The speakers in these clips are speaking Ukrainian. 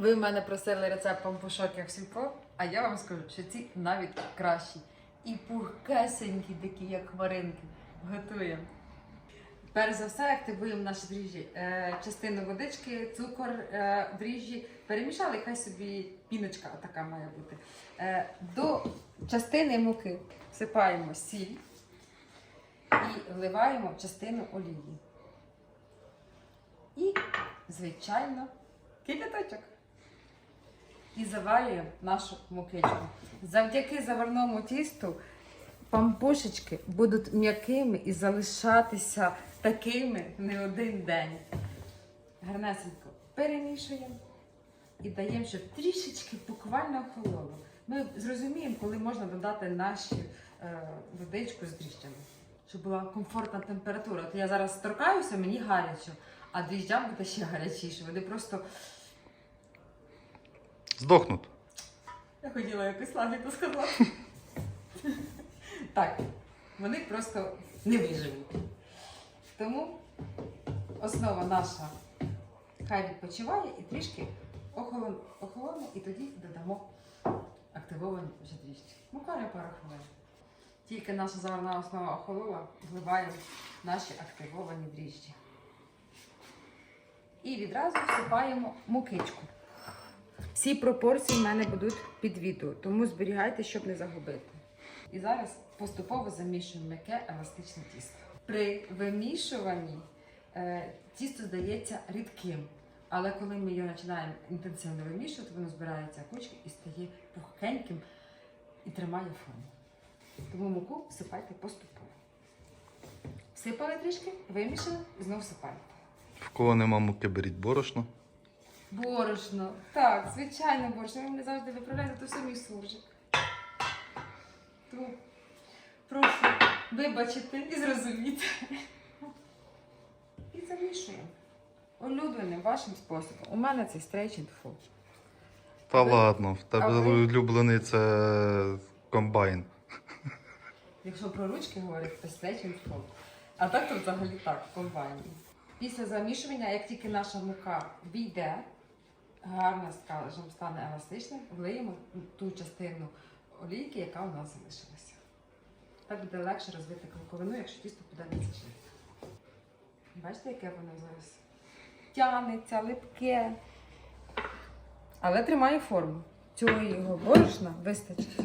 Ви в мене просили рецепт пампушок як сільпо, а я вам скажу, що ці навіть кращі. І пухкесенькі такі, як хмаринки. Готуємо. Перш за все активуємо наші дріжджі. Е, частину водички, цукор, е, перемішали, і хай собі піночка така має бути. Е, до частини муки всипаємо сіль і вливаємо частину олії. І, звичайно, кипяточок. І заварюємо нашу мукичку. Завдяки заварному тісту пампушечки будуть м'якими і залишатися такими не один день. Гарнесенько перемішуємо і даємо, щоб трішечки буквально охололо. Ми зрозуміємо, коли можна додати наші е, водичку з дріжджами, щоб була комфортна температура. От я зараз торкаюся, мені гарячо, а дріжджам буде ще гарячіше. Вони просто Здохнуть. Я хотіла якось лагідно сказати. так, вони просто не виживуть. Тому основа наша хай відпочиває і трішки охолоне, охолоне і тоді додамо активовані вже дріжджі. Буквально пару хвилин. Тільки наша заварна основа охолола, вливаємо наші активовані дріжджі. І відразу всипаємо мукичку. Всі пропорції в мене будуть під відео, тому зберігайте, щоб не загубити. І зараз поступово замішуємо м'яке еластичне тісто. При вимішуванні е, тісто здається рідким, але коли ми його починаємо інтенсивно вимішувати, воно збирається кучки і стає пухкеньким і тримає форму. Тому муку всипайте поступово. Всипали трішки, вимішали і знову всипаєте. В кого нема муки, беріть борошно. Борошно. Так, звичайно, борошно. Ви мене завжди виправляєте, то все мій суржик. Тому прошу вибачити і зрозуміти. І замішуємо. Улюбленим вашим способом. У мене це stretch and fold. Та ви- ладно, в тебе а ви? улюблений це комбайн. Якщо про ручки говорити, то and fold. А так то взагалі так, в комбайні. Після замішування, як тільки наша мука війде, гарно скажімо, стане еластичним, влиємо ту частину олійки, яка у нас залишилася. Так буде легше розвити клейковину, якщо тісто подається швидко. Бачите, яке воно зараз тягнеться, липке. Але тримає форму. Цього борошна вистачить.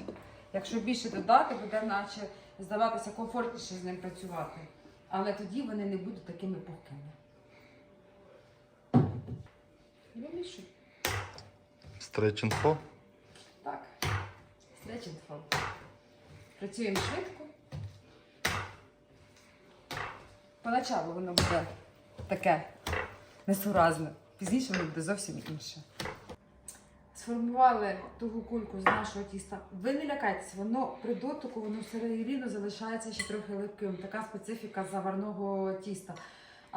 Якщо більше додати, буде наче здаватися комфортніше з ним працювати. Але тоді вони не будуть такими пухкими. Вимішуй. Стреченфо. Так. Stretch. Працюємо швидко. Поначалу воно буде таке несуразне. Пізніше воно буде зовсім інше. Сформували тугу кульку з нашого тіста. Ви не лякайтесь, воно при дотику, воно все рівно залишається ще трохи липким. Така специфіка заварного тіста.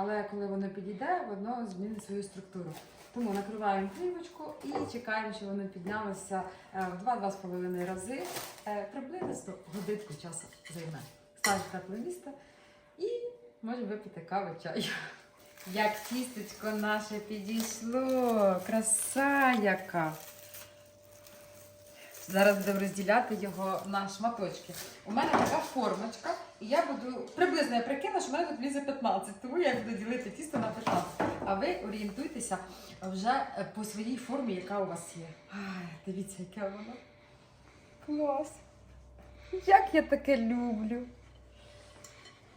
Але коли воно підійде, воно змінить свою структуру. Тому накриваємо плівочку і чекаємо, щоб воно піднялося е, в 2-2,5 рази. Е, Приблизно годинку часу займе. Ставимо тепле місце і можемо випити каву чаю. Як тістечко наше підійшло! Краса яка! Зараз будемо розділяти його на шматочки. У мене така формочка, і я буду приблизно я прикину, що в мене тут влізе 15, тому я буду ділити тісто на 15. А ви орієнтуйтеся вже е, по своїй формі, яка у вас є. Ай, дивіться, яке воно. Клас! Як я таке люблю.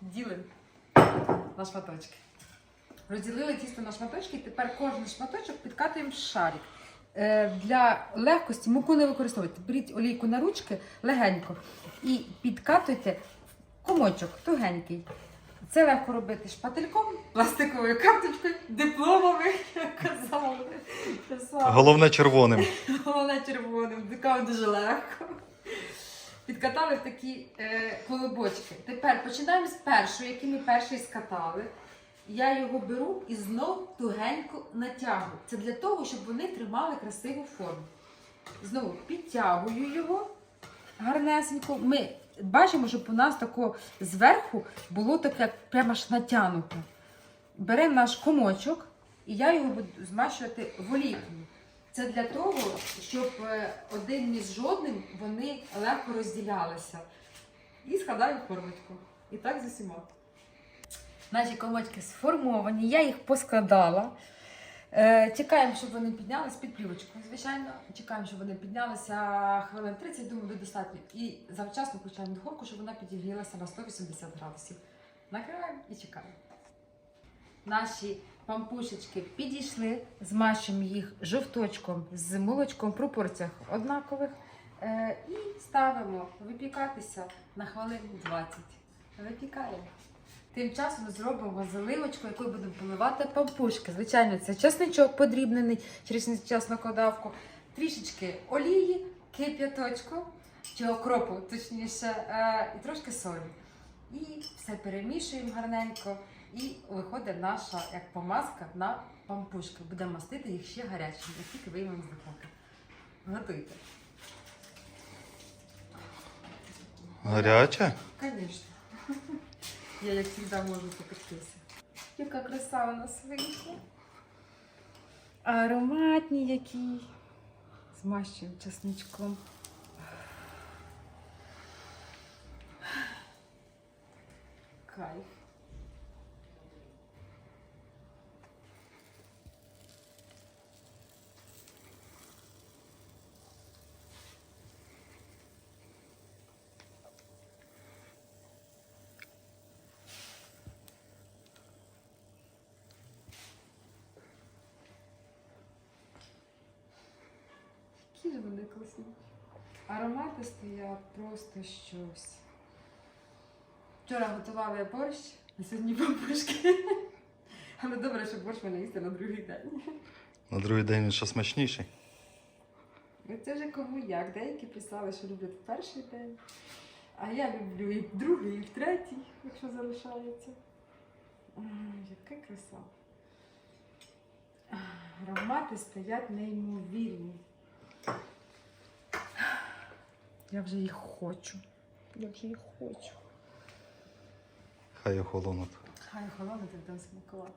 Ділимо на шматочки. Розділили тісто на шматочки, і тепер кожен шматочок підкатуємо в шарик. Е, Для легкості муку не використовуйте. Беріть олійку на ручки легенько і підкатуйте комочок тугенький. Це легко робити шпательком, пластиковою карточкою, дипломами, як казали. Головне червоним. Головне червоним, цікаво дуже легко. Підкатали такі е, колобочки. Тепер починаємо з першого, який ми перший скатали. Я його беру і знов тугенько натягую. Це для того, щоб вони тримали красиву форму. Знову підтягую його гарнесенько. Ми бачимо, щоб у нас тако зверху було таке прямо аж натягнуте. Беремо наш комочок, і я його буду змащувати в олійкою. Це для того, щоб е, один між жодним вони легко розділялися. І складаю формочку. І так з усіма. Наші комочки сформовані, я їх поскладала. Е, чекаємо, щоб вони піднялись під плівочкою, звичайно. Чекаємо, щоб вони піднялися хвилин 30, думаю, буде достатньо. І завчасно включаємо духовку, щоб вона підігрілася на 180 градусів. Накриваємо і чекаємо. Наші пампушечки підійшли, змащуємо їх жовточком з молочком в пропорціях однакових. Е, і ставимо випікатися на хвилин 20. Випікаємо. Тим часом зробимо заливочку, якою будемо поливати пампушки. Звичайно, це чесничок подрібнений через чеснокодавку, трішечки олії, кип'яточку чи окропу, точніше, е, і трошки солі. І все перемішуємо гарненько. І виходить наша як помазка на пампушки. Будемо мастити їх ще гарячими, як тільки виймемо з духовки. Готуйте. Гаряче? Звісно. Я, як завжди, можу покритися. Яка краса у нас вийшла. Ароматні які. Змащуємо чесничком. Кайф. Які ж вони класні. Аромати стоять просто щось. Вчора готували борщ, а сьогодні пампушки. Але добре, що борщ мене їсти на другий день. На другий день він ще смачніший. Ну, Це вже кому як. Деякі писали, що люблять перший день. А я люблю і в другий, і в третій, якщо залишається. Яка краса. Аромати стоять неймовірні. Я вже їх хочу. Я вже їх хочу. Хай охолонуть. Хай охолоне, так будемо смакувати.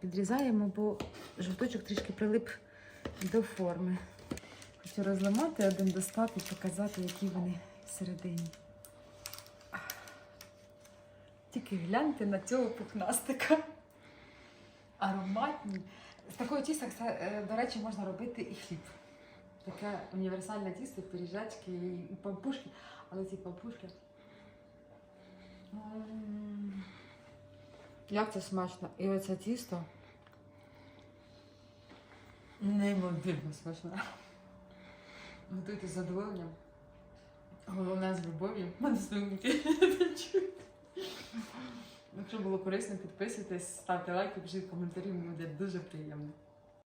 Підрізаємо, бо жовточок трішки прилип до форми. Хочу розламати один достати і показати, які вони всередині. Тільки гляньте на цього пухнастика. Ароматні. З такого тіста, е, до речі, можна робити і хліб. Таке універсальне тісто, пиріжечки і пампушки. Але ці пампушки. Як це смачно. І оце тісто. Неймовірно смачне. Готуйте з задоволенням. Головне з любов'ю. Мене слюнки. Якщо було корисно, підписуйтесь, ставте лайки, пишіть коментарі, мені буде дуже приємно.